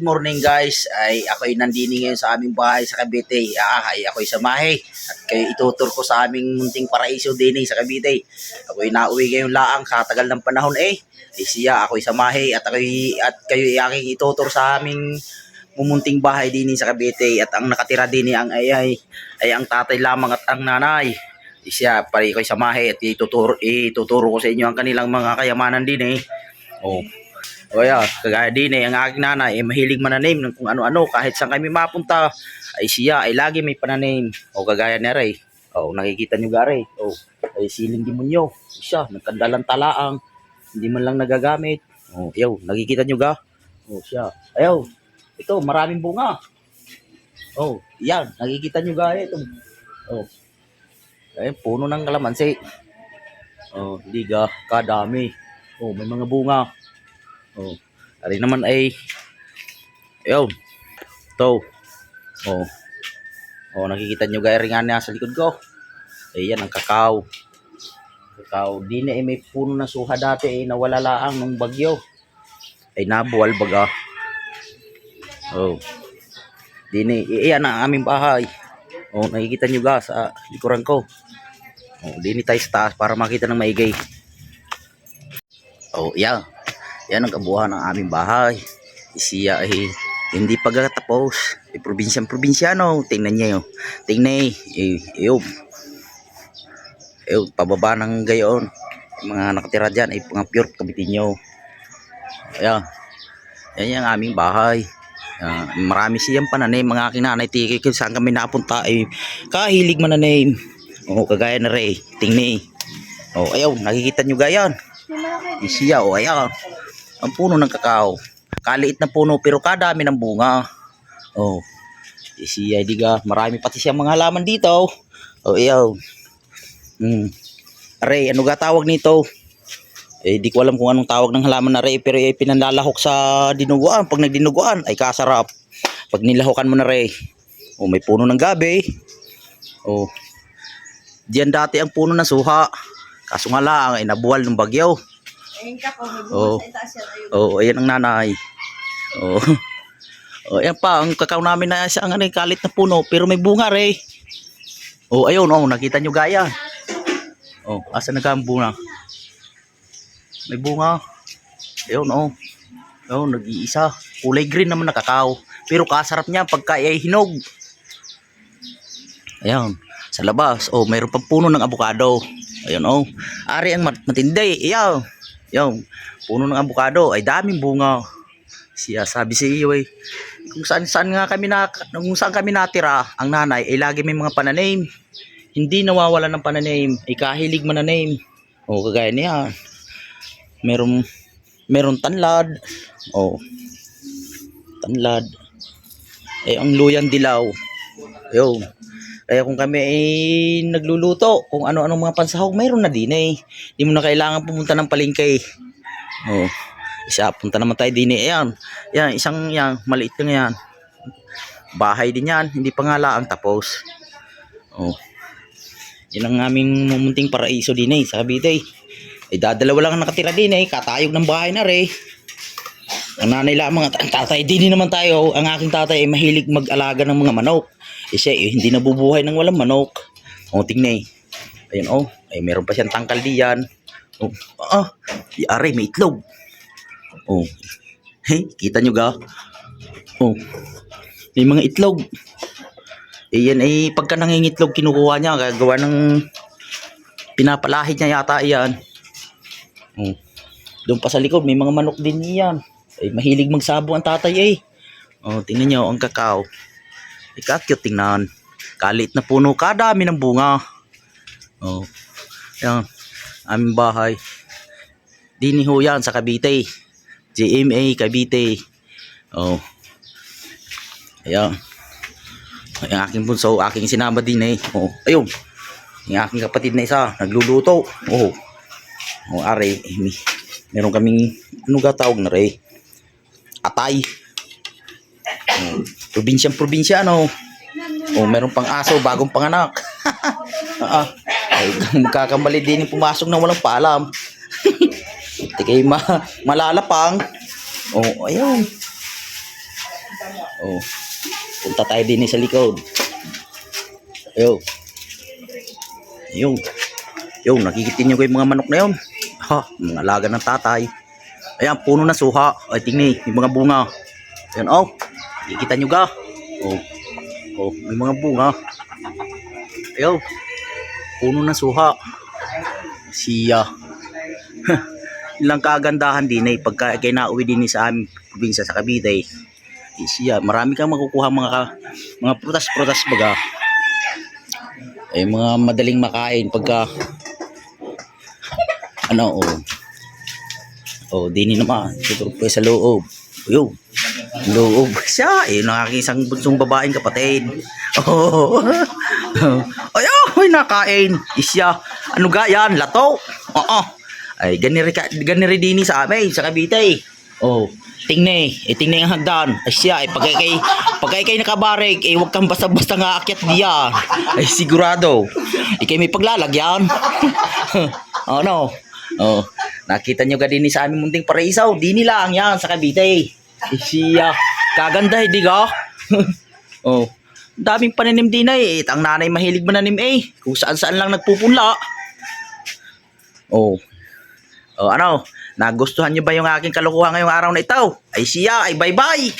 morning guys. Ay ako'y nandini ngayon sa aming bahay sa Cavite. Ah, ay ako'y samahe. At kayo itutur ko sa aming munting paraiso din eh, sa Cavite. Ako'y nauwi ngayon laang sa tagal ng panahon eh. Ay siya, ako'y samahe at ako'y at kayo aking itutur sa aming mumunting bahay din eh, sa Cavite at ang nakatira din eh, ang ay, ay ay ang tatay lamang at ang nanay. Ay siya, pare ko'y samahe at ituturo, ituturo ko sa inyo ang kanilang mga kayamanan din eh. Oh, o yeah, kagaya din eh, ang aking nanay ay mahilig mananim ng kung ano-ano kahit saan kami mapunta ay siya ay lagi may pananim. O kagaya ni Ray. O nakikita nyo gare. O ay siling demonyo. Siya, nagkandalang talaang. Hindi man lang nagagamit. O yaw, nakikita nyo ga? O siya. Ayaw, ito maraming bunga. O, yan, nakikita nyo ga ito. O, ay, puno ng kalamansi. O, hindi ga, kadami. O, may mga bunga. Oh. Ari naman ay Ayun. To. Oh. Oh, nakikita nyo gaya nga niya sa likod ko. Ayan ang kakao. Kakao. Di na eh, may puno na suha dati eh, nawala laang nung bagyo. Ay nabuwal baga. Oh. Di na eh, ayan ang aming bahay. Oh, nakikita nyo ga sa likuran ko. Oh, di ni tayo sa taas para makita ng maigay. Oh, yeah. Yan ang kabuuan ng aming bahay. Siya ay hindi pagkatapos. Eh, probinsyang probinsyano. Tingnan niya yun. Tingnan eh. Iyo. Iyo, pababa ng gayon. Mga nakatira dyan ay mga pure kabitinyo. Ayan. Yan yung aming bahay. Ah, marami siyang pananim. Mga aking nanay, tiki kung saan kami napunta ay kahilig mananim. O, kagaya na rin. Tingnan O, ayaw, nakikita nyo gayan. Isiya, o, ayan ang puno ng kakao. Kaliit na puno pero kadami ng bunga. Oh. Eh, Si Diga, marami pati siya mga halaman dito. Oh, iyaw. Hmm. Aray, ano ga tawag nito? Eh, di ko alam kung anong tawag ng halaman na ray, pero eh, pinanlalahok sa dinuguan. Pag nagdinuguan, ay kasarap. Pag nilahokan mo na ray, oh, may puno ng gabi. Oh. Diyan dati ang puno ng suha. Kaso nga lang, ay nabuwal ng bagyo. Ayun ka po, may bukas sa itaas yan. Ayun. Oo, ayan ang nanay. Oo. Oh, ayan pa, ang kakao namin na sa ang ano, kalit na puno, pero may bunga re. Oh, ayun, oh, nakita nyo gaya. Oh, asa na ang bunga? May bunga. Ayun, oh. Oh, nag-iisa. Kulay green naman na kakao. Pero kasarap niya pagka ay hinog. Ayan, sa labas. Oh, mayroon pang puno ng abukado. Ayun, oh. Ari ang mat- matindi. Ayan. Yung puno ng abukado ay daming bunga. Siya sabi si iyo eh, kung saan saan nga kami na kung saan kami natira, ang nanay ay lagi may mga pananim. Hindi nawawala ng pananim, ay kahilig mananim. O kagaya niya. Meron meron tanlad. O tanlad. Eh ang luyang dilaw. Ayun. Kaya kung kami ay nagluluto, kung ano-anong mga pansahog, mayroon na din eh. Hindi mo na kailangan pumunta ng palengke. Oh. Isa, punta naman tayo din eh. Ayan. Yan, isang yan, maliit lang yan. Bahay din yan, hindi pa nga lang tapos. Oh. Yan ang aming mumunting paraiso din eh, sa Cavite. Eh, dadalawa lang ang nakatira din eh, katayog ng bahay na re. Ang nanay lamang at ang tatay, din naman tayo. Ang aking tatay ay mahilig mag-alaga ng mga manok. Eh siya, eh, hindi nabubuhay ng walang manok. O, tingnan eh. Ayun, oh. Ay, meron pa siyang tangkal diyan. Oh, ah, di aray, may itlog. Oh. Hey, kita nyo ga? Oh. May mga itlog. Eh, yan ay pagka nangingitlog kinukuha niya, gagawa ng pinapalahid niya yata yan. Oh. Doon pa sa likod, may mga manok din yan. Ay, mahilig magsabo ang tatay eh. Oh, tingnan nyo, ang kakao. Ay, ka-cute tingnan. Kalit na puno, kadami ng bunga. Oh. Yan, aming bahay. Dini ho yan sa Cavite. JMA Cavite. Oh. Ayan. Ang aking bunso, aking sinama din eh. Oh, ayun. Yung aking kapatid na isa, nagluluto. Oh. Oh, are, eh, meron kaming, ano ga tawag na re? Atay. Oh, probinsyang probinsya, ano? Oh, meron pang aso, bagong panganak. ah, ah. Ay, magkakamali din yung pumasok na walang paalam. Di kayo ma malalapang. Oh, ayun. Oh. Punta tayo din sa likod. Yo. Yung. Yung, nakikita niyo ko yung mga manok na yun. Ha, mga alaga ng tatay. Ayan, puno na suha. Ay, tingni, yung mga bunga. Ayan, oh. Nakikita niyo ga? Oh. Oh, may mga bunga. Ayo. Puno na suha. Siya. Ilang kagandahan din ay pagka kay nauwi din sa aming probinsya sa Cavite. Eh, siya, marami kang makukuha mga ka- mga prutas-prutas baga. Eh mga madaling makain pagka ano oh. Oh, dini naman. Siguro po sa loob. Yo. Loob siya. Eh, nakakisang bunsong babaeng kapatid. Oh. Ay, oh, may nakain. Isya. Ano ga yan? Lato. Oo. Ay, ganiri, ganiri dini sa amin, sa Cavite. Oh, tingne, eh, tingne ang hagdan. Ay siya, eh, pagkay kay, pagkay kay nakabarek, eh, huwag kang basta-basta nga akyat diya. Ay, sigurado. Ikay may paglalagyan. ano? Oh, nakita nyo ka din sa aming munting paraisaw. Dini lang yan sa Cavite. Eh, siya, kaganda, hindi ka? oh, ang daming pananim din ay. Eh, ang nanay mahilig mananim eh. Kung saan-saan lang nagpupunla. Oh, Oh, ano? Nagustuhan niyo ba yung aking kalukuhan ngayong araw na ito? Ay siya, ay bye-bye!